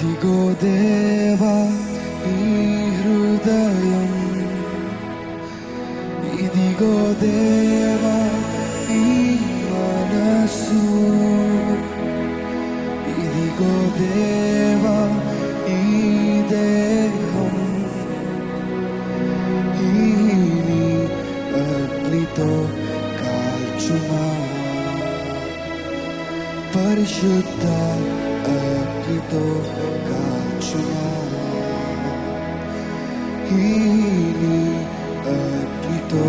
ఇదిగో దేవా ఈ హృదయం ఇదిగో దేవా ఈ మనసు ఇదిగో దేవా ఈ దేహం ఈ నీ అగ్నితో కాల్చుమా పరిశుద్ధ అగ్నితో కాల్చుమా ఈ నీ అగ్నితో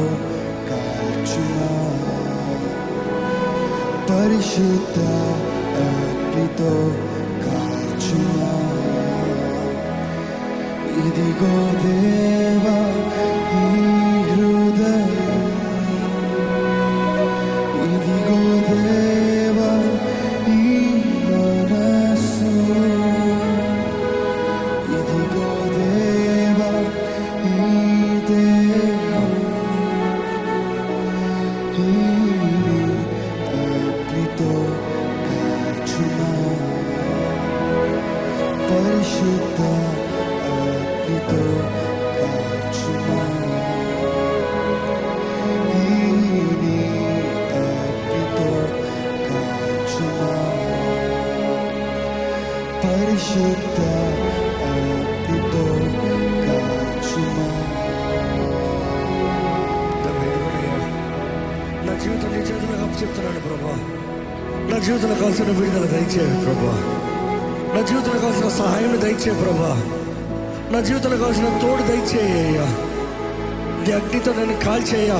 కాల్చుమా పరిశుద్ధ అగ్నితో నీ చేతులకు అప్పు చెప్తున్నాను ప్రభా. నా జీవితంలో కావాల్సిన విడుదల దయచేయ ప్రభా. నా జీవితంలో కావాల్సిన సహాయం దయచేయ ప్రభా. నా జీవితంలో కావాల్సిన తోడు దయచేయ్యా నీ అగ్నితో నన్ను కాల్చేయ్యా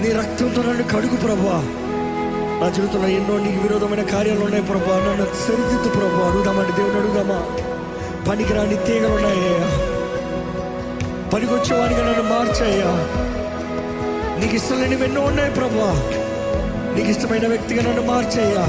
నీ రక్తంతో నన్ను కడుగు ప్రభా. నా జీవితంలో ఎన్నో నీకు విరోధమైన కార్యాలు ఉన్నాయి ప్రభా. నన్ను సరిదిద్దు ప్రభా. అడుగుదామంటే దేవుని అడుగుదామా? పనికిరాని తీగలు ఉన్నాయ్యా పనికొచ్చేవాడిగా నన్ను మార్చయ్యా నీకు ఇష్టం లేనివి ఎన్నో ఉన్నాయి ప్రభా నీకు ఇష్టమైన వ్యక్తిగా నన్ను మార్చేయ్యా.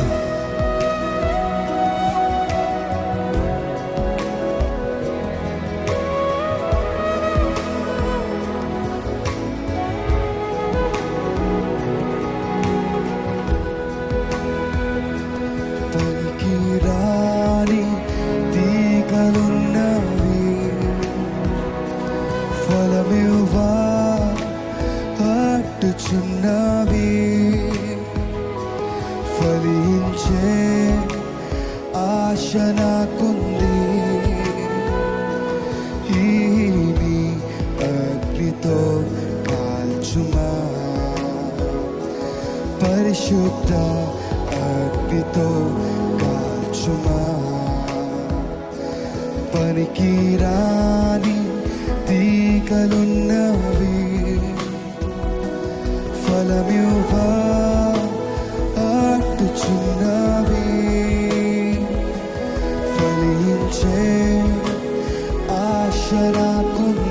ఫలించే ఆశ నాకుంది. ఈ అగ్నితో కాల్చుమా? పరిశుద్ధ అగ్నితో కాల్చుమా? పనికి రాని ఫలించే ఆశ నాకుంది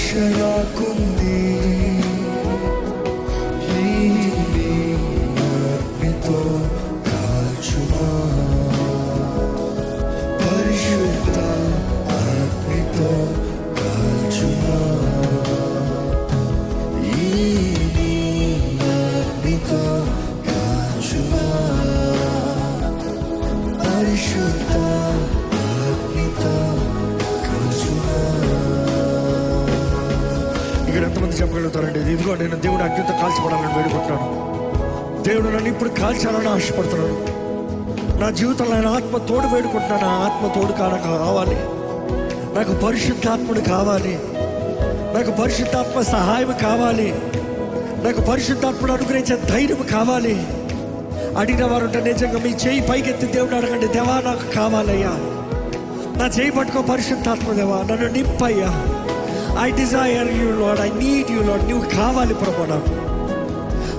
ఫలించే ఆశ నాకుంది ఎంతమంది చెప్పగలుగుతారండి. ఇదిగో నేను దేవుడు అగ్నితో కాల్చబడాలని వేడుకుంటున్నాను. దేవుడు నన్ను ఇప్పుడు కాల్చాలని ఆశపడుతున్నాను నా జీవితంలో ఆయన ఆత్మ తోడు వేడుకుంటున్నాను ఆ ఆత్మ తోడు కానక కావాలి. నాకు పరిశుద్ధాత్ముడు కావాలి. నాకు పరిశుద్ధాత్మ సహాయం కావాలి. నాకు పరిశుద్ధాత్ముడు అనుగ్రహించే ధైర్యం కావాలి. అడిగిన వారు నిజంగా మీ చేయి పైకెత్తి దేవుడు అడగండి. దేవా నాకు కావాలయ్యా. నా చేయి పట్టుకో పరిశుద్ధాత్మ దేవా. నన్ను నింపయ్యా. I desire you lord I need you lord నువ్వు కావాలి ప్రభు నాకు.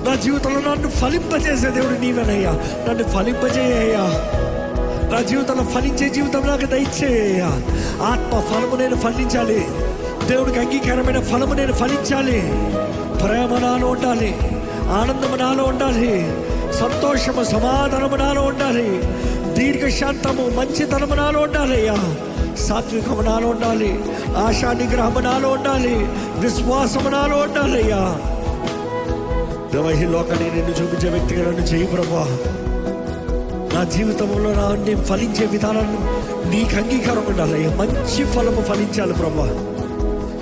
నా జీవితంలో నన్ను ఫలింపజేసే దేవుడు నీవేనయ్యా. నన్ను ఫలింపజేయ్యా. నా జీవితంలో ఫలించే జీవితం నాకు దయచేయ్యా. ఆత్మ ఫలము నేను ఫలించాలి. దేవుడికి అంగీకారమైన ఫలము నేను ఫలించాలి. ప్రేమ నాలో ఉండాలి. ఆనందము నాలో ఉండాలి. సంతోషము సమాధానము నాలో ఉండాలి. దీర్ఘశాంతము మంచితనము నాలో ఉండాలి సాత్వికం సాత్వికము నాలో ఉండాలి. ఆశా నిగ్రహము నాలో ఉండాలి. విశ్వాసము నాలో ఉండాలి అయ్యా. ఈ లోకాన్ని నిన్ను చూపించే వ్యక్తిగా నన్ను చేయి ప్రభా. నా జీవితంలో నా నేను ఫలించే విధానాన్ని నీకు అంగీకారం ఉండాలి మంచి ఫలము ఫలించాలి ప్రభా.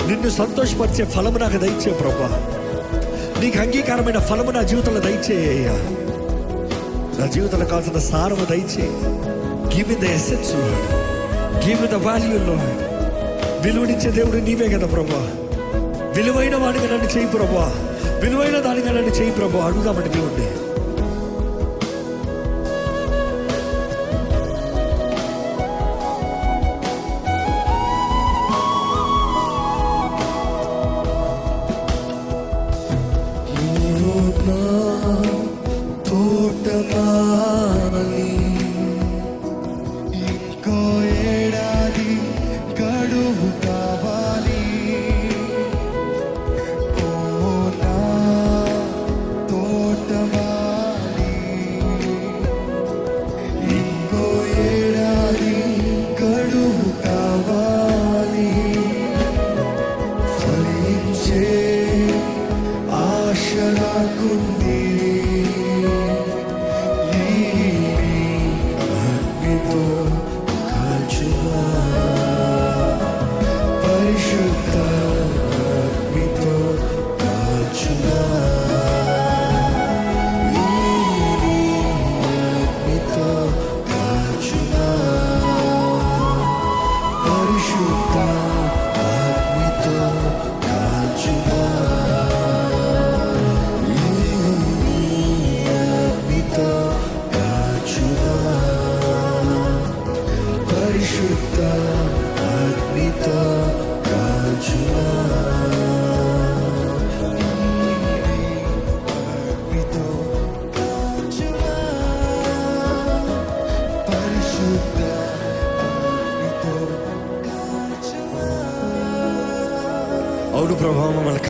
నిన్ను సంతోషపరిచే ఫలము నాకు దయచే ప్రభా. నీకు అంగీకారమైన ఫలము నా జీవితంలో దయచేయ్యా నా జీవితంలో కావాల్సిన సారము దయచే. Give the essence give the value లో విలువనిచ్చే దేవుడు నీవే కదా ప్రభా. విలువైన వాడిగా నన్ను చేయి ప్రభా. విలువైన దానిగా నన్ను చేయి ప్రభా. అడుగుదామంటే దేవుడిని